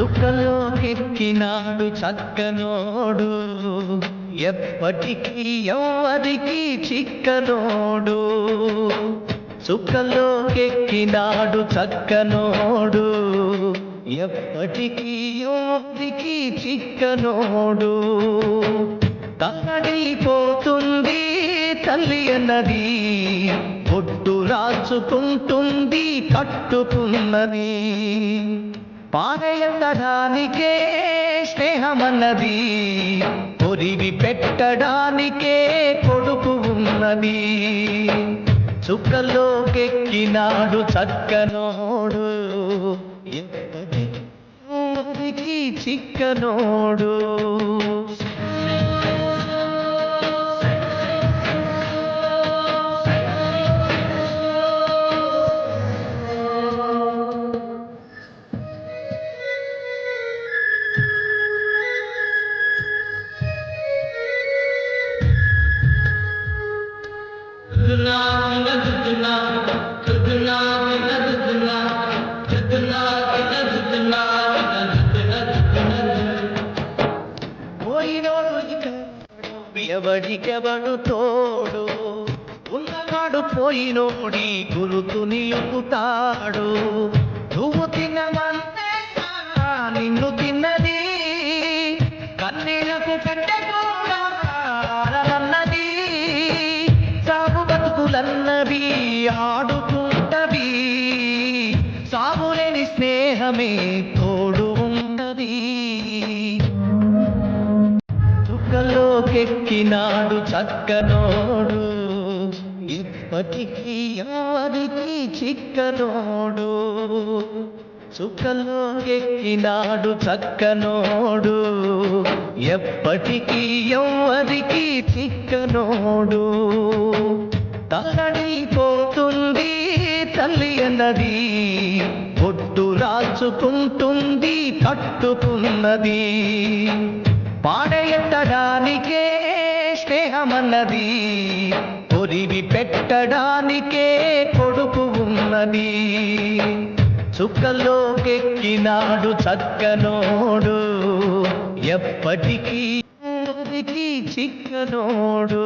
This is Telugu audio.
చుక్కలో ఎక్కినాడు చక్కనోడు. ఎప్పటికీ ఎవరికి చిక్కనోడు. చుక్కలో ఎక్కినాడు చక్కనోడు. ఎప్పటికీ ఎవరికి చిక్కనోడు. తగడిపోతుంది తల్లి అన్నది. పొట్టు రాచుకుంటుంది కట్టుకున్నది. పారయడానికే స్నేహమన్నది పొరివి పెట్టడానికే కొడుకు ఉన్నది. చుక్కలోకెక్కినాడు చక్కనోడు ఎప్పటికీ చిక్కనోడు. పోయినోడు ఎవడికెవడు తోడు? ఉన్నవాడు పోయినోడి గురుతుని నిలుపుతాడు నువ్వు తిన్నమంటే స్నేహమే తోడు ఉన్నది. చుక్కలోకెక్కినాడు చక్కనోడు. ఇప్పటికీ ఎవరికి చిక్కనోడు. చుక్కలోకెక్కినాడు చక్కనోడు. ఎప్పటికీ ఎవరికి చిక్కనోడు. తగడిపోతుంది తల్లి అన్నది. పొట్టు రాచుకుంటుంది కట్టుకున్నది పాడెత్తడానికే స్నేహమన్నది పొరివి పెట్టడానికే కొడుకు ఉన్నది. చుక్కలోకెక్కినాడు చక్కనోడు ఎప్పటికీ చిక్కనోడు.